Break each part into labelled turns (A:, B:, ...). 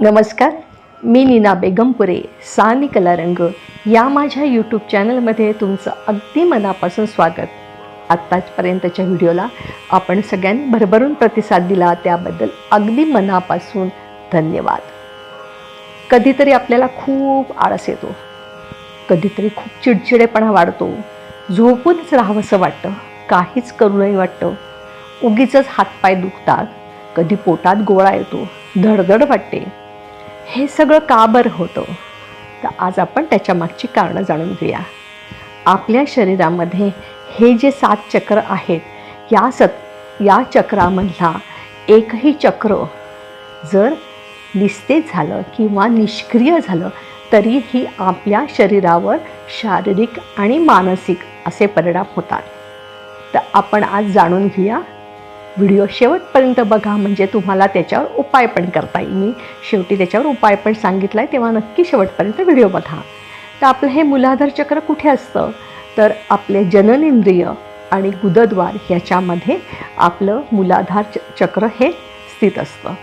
A: नमस्कार मी नीना बेगमपुरे सानी कला रंग. या माझ्या यूट्यूब चॅनलमध्ये तुमचं अगदी मनापासून स्वागत. आत्ताचपर्यंतच्या व्हिडिओला आपण सगळ्यांनी भरभरून प्रतिसाद दिला त्याबद्दल अगदी मनापासून धन्यवाद. कधीतरी आपल्याला खूप आळस येतो. कधीतरी खूप चिडचिडेपणा वाढतो. झोपूनच राहावंसं वाटतं. काहीच करू नाही वाटतं. उगीच हातपाय दुखतात. कधी पोटात गोळा येतो. धडधड वाटते. हे सगळं का बरं होतं? तर आज आपण त्याच्या मागची कारणं जाणून घेऊया. आपल्या शरीरामध्ये हे जे सात चक्र आहेत या सत या चक्रामधला एकही चक्र जर निस्तेज झालं किंवा निष्क्रिय झालं तरीही आपल्या शरीरावर शारीरिक आणि मानसिक असे परिणाम होतात. तर आपण आज जाणून घेऊया व्हिडिओ शेवटपर्यंत बघा म्हणजे तुम्हाला त्याच्यावर उपाय पण करता येईल. मी शेवटी त्याच्यावर उपाय पण सांगितला आहे तेव्हा नक्की शेवटपर्यंत व्हिडिओ बघा. तर आपलं हे मुलाधार चक्र कुठे असतं? तर आपले जननेंद्रिय आणि गुदद्वार ह्याच्यामध्ये आपलं मुलाधार च- चक्र हे स्थित असतं.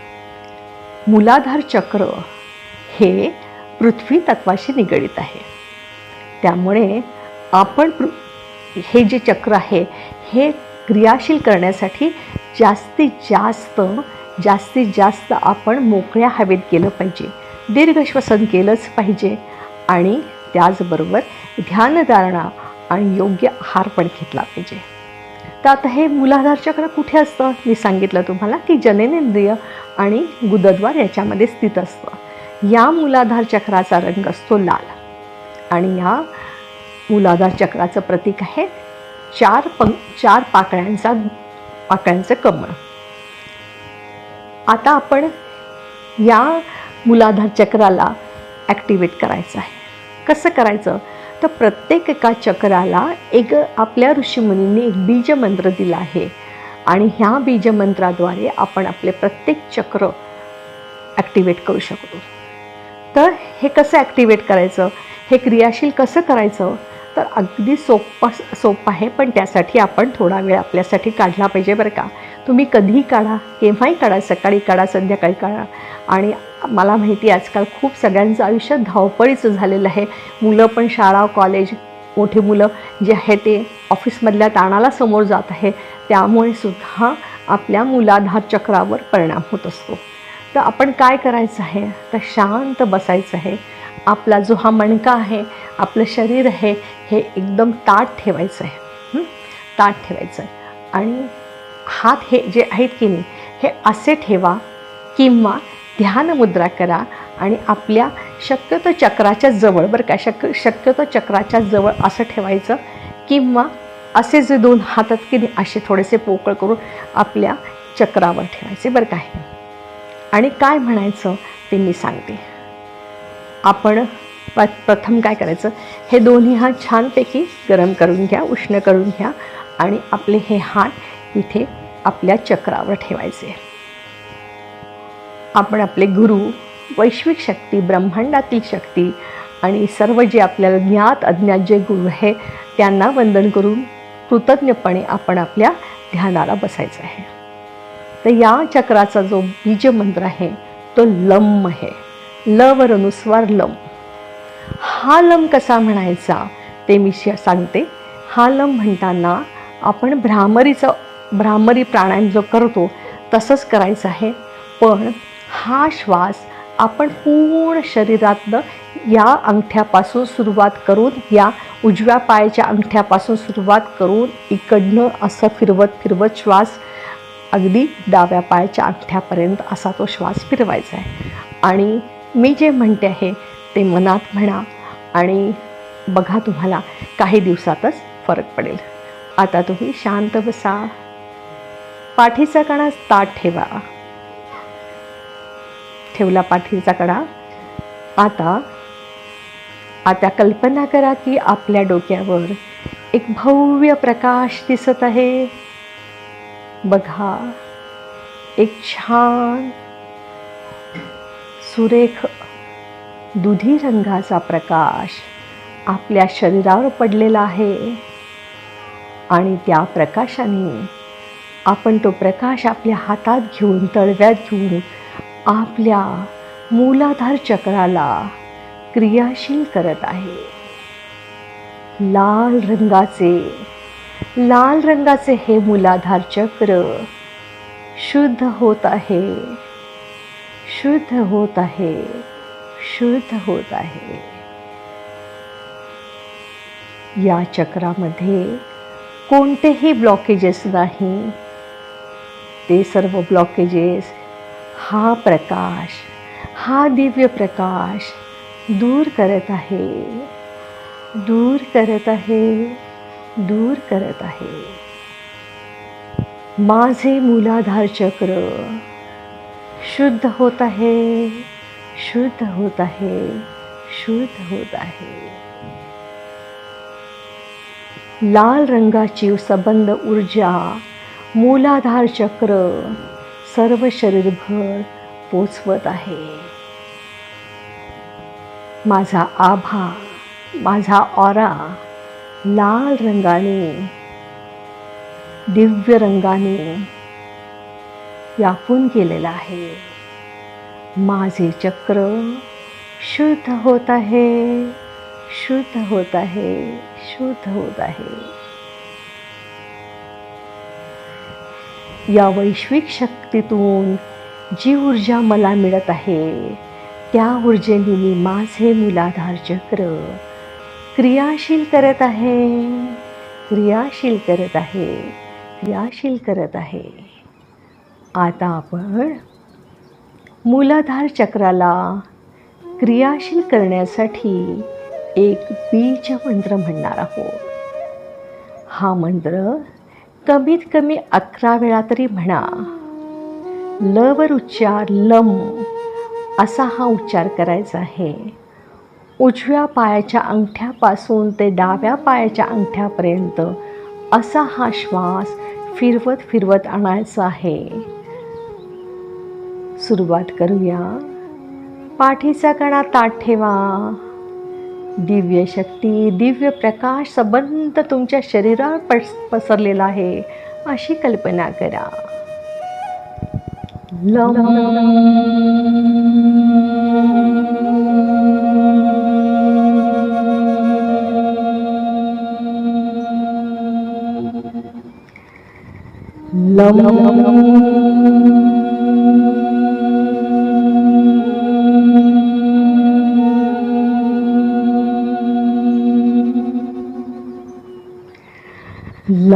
A: मुलाधार चक्र हे पृथ्वी तत्वाशी निगडित आहे. त्यामुळे आपण पृ हे जे चक्र आहे हे क्रियाशील करण्यासाठी जास्तीत जास्त जास्तीत जास्त आपण मोकळ्या हवेत गेलं पाहिजे. दीर्घश्वसन केलंच पाहिजे आणि त्याचबरोबर ध्यानधारणा आणि योग्य आहार पण घेतला पाहिजे. तर आता हे मूलाधार चक्र कुठे असतं? मी सांगितलं तुम्हाला की जननेंद्रिय आणि गुदद्वार याच्यामध्ये स्थित असतं. या मूलाधार चक्राचा रंग असतो लाल. आणि या मूलाधार चक्राचं प्रतीक आहे चार पं चार पाकळ्यांचा पाकळ्यांचं कमळ. आता आपण या मुलाधार चक्राला ॲक्टिवेट करायचं आहे. कसं करायचं? तर प्रत्येक एका चक्राला एक आपल्या ऋषीमुनींनी एक बीजमंत्र दिला आहे. आणि ह्या बीजमंत्राद्वारे आपण आपले प्रत्येक चक्र ॲक्टिवेट करू शकतो. तर हे कसं ॲक्टिवेट करायचं? हे क्रियाशील कसं करायचं? तर अगदी सोपं सोपं आहे पण त्यासाठी आपण थोडा वेळ आपल्यासाठी काढला पाहिजे बरं का. तुम्ही कधीही काढा केव्हाही काढा सकाळी काढा संध्याकाळी काढा. आणि मला माहिती आजकाल खूप सगळ्यांचं आयुष्य धावपळीचं झालेलं आहे. मुलं पण शाळा कॉलेज मोठी मुलं जे आहे ते ऑफिसमधल्या ताणाला समोर जात आहे. त्यामुळे सुद्धा आपल्या मुलाधार चक्रावर परिणाम होत असतो. तर आपण काय करायचं आहे? तर शांत बसायचं आहे. आपला जो हा मणका आहे आपलं शरीर आहे हे एकदम ताट ठेवायचं आहे. ताट ठेवायचं आहे. आणि हात हे जे आहेत की नाही हे असे ठेवा किंवा ध्यान मुद्रा करा आणि आपल्या शक्यतो चक्राच्या जवळ बरं का शक शक्यतो चक्राच्या जवळ असं ठेवायचं किंवा असे जे दोन हातात की नाही असे थोडेसे पोकळ करून आपल्या चक्रावर ठेवायचे बरं का हे. आणि काय म्हणायचं ते मी सांगते. आपण प प्रथम काय करायचं? हे दोन्ही हात छानपैकी गरम करून घ्या उष्ण करून घ्या आणि आपले हे हात इथे आपल्या चक्रावर ठेवायचे. आपण आपले गुरु वैश्विक शक्ती ब्रह्मांडातील शक्ती आणि सर्व जे आपल्याला ज्ञात अज्ञात जे गुरु आहे त्यांना वंदन करून कृतज्ञपणे आपण आपल्या ध्यानाला बसायचं आहे. तर या चक्राचा जो बीजमंत्र आहे तो लम आहे. लवर अनुस्वार लम हा लम कसा म्हणायचा? ते मी सांगते. हा लम म्हणताना आपण भ्रामरीचं भ्रामरी प्राणायाम जो करतो तसंच करायचं आहे. पण हा श्वास आपण पूर्ण शरीरातनं या अंगठ्यापासून सुरुवात करून या उजव्या पायाच्या अंगठ्यापासून सुरुवात करून इकडनं असं फिरवत फिरवत श्वास अगदी डाव्या पायाच्या अंगठ्यापर्यंत असा तो श्वास फिरवायचा आहे. आणि मी जे म्हणते आहे ते मनात म्हणा आणि बघा तुम्हाला काही दिवसातच फरक पडेल. आता तुम्ही शांत बसा. पाठीचा कणा ताट ठेवा. ठेवला पाठीचा कडा आता आता कल्पना करा की आपल्या डोक्यावर एक भव्य प्रकाश दिसत आहे. बघा एक छान सुरेख दुधी रंगाचा प्रकाश आपल्या शरीरावर पडलेला आहे. आणि त्या प्रकाशाने आपण तो प्रकाश आपल्या हातात घेऊन तळव्यात घेऊन आपल्या मूलाधार चक्राला क्रियाशील करत आहे. लाल रंगाचे लाल रंगाचे हे मूलाधार चक्र शुद्ध होत आहे. शुद्ध होता है, शुद्ध होता है। या चक्रामध्ये कोणतेही ब्लॉकेजेस नाही, ते सर्व ब्लॉकेजेस, हा प्रकाश, हा दिव्य प्रकाश दूर करत आहे, दूर करत आहे, दूर करत आहे। माझे मूलाधार चक्र शुद्ध होत आहे. शुद्ध होत आहे. शुद्ध होत आहे. लाल रंगाची सबंध ऊर्जा मूलाधार चक्र सर्व शरीरभर पोचवत आहे. माझा आभा माझा ऑरा लाल रंगाने दिव्य रंगाने व्यापून केलेला आहे. माझे चक्र शुद्ध होत आहे शुद्ध होत आहे शुद्ध होत आहे. या वैश्विक शक्तीतून जी ऊर्जा मला मिळत आहे त्या ऊर्जेने मी माझे मूलाधार चक्र क्रियाशील करत आहे क्रियाशील करत आहे क्रियाशील करत आहे. आता आपण मूलाधार चक्राला क्रियाशील करण्यासाठी एक बीज मंत्र म्हणणार आहोत. हा मंत्र कमीत कमी अकरा वेळा तरी म्हणा. लवर उच्चार लम असा हा उच्चार करायचा आहे. उजव्या पायाच्या अंगठ्यापासून ते डाव्या पायाच्या अंगठ्यापर्यंत असा हा श्वास फिरवत फिरवत आणायचा आहे. सुरुवात करूया. पाठीचा कणा ताट ठेवा. दिव्य शक्ती दिव्य प्रकाश सबंध तुमच्या शरीरावर पस पसरलेला आहे अशी कल्पना करा. लम. लम.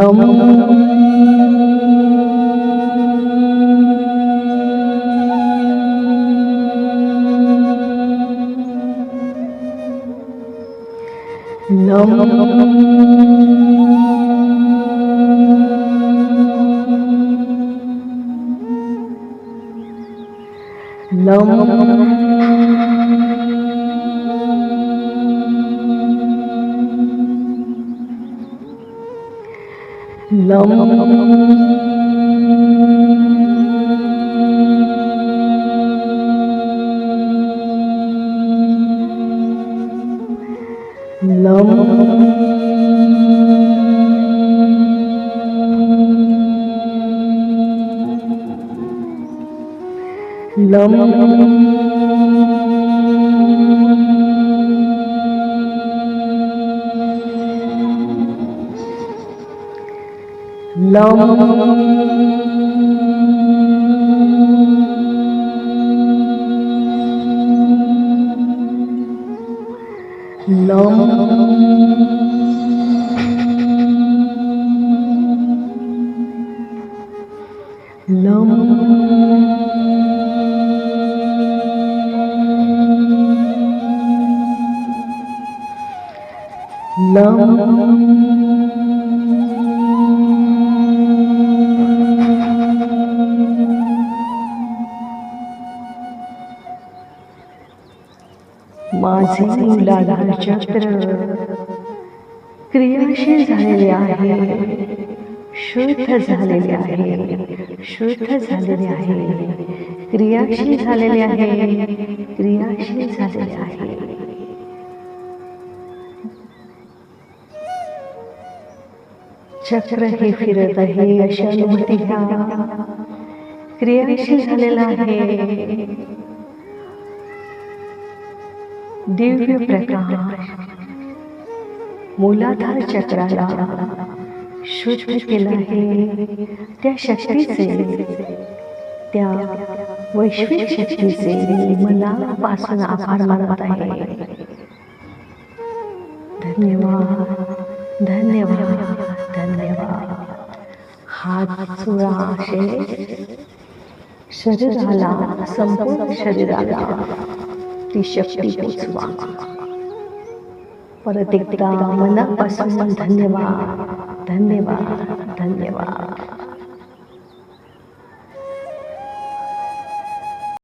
A: Nam Nam Nam Nam lông lông lông, lông. लम लम लम माझे मुलाला चक्र क्रियाशील झालेले आहे. शुद्ध झालेले आहे. शुद्ध झालेले आहे. क्रियाशील झालेले आहे. क्रियाशील झालेले आहे. चक्र हे फिरत आहे अशा मूर्ती घ्या क्रियाशील झालेला आहे. दिव्य प्रकाश. मूलाधार चक्राला शुद्ध केलं आहे त्या शक्तीचे त्या वैश्विक शक्तीचे मनापासून आभार मानत आहे. धन्यवाद धन्यवाद धन्यवाद. हात चुळा असे शरीराला संपूर्ण शरीराला ती शक्ती पोचवा परत एकदा मनापासून धन्यवाद. धन्यवाद. धन्यवाद.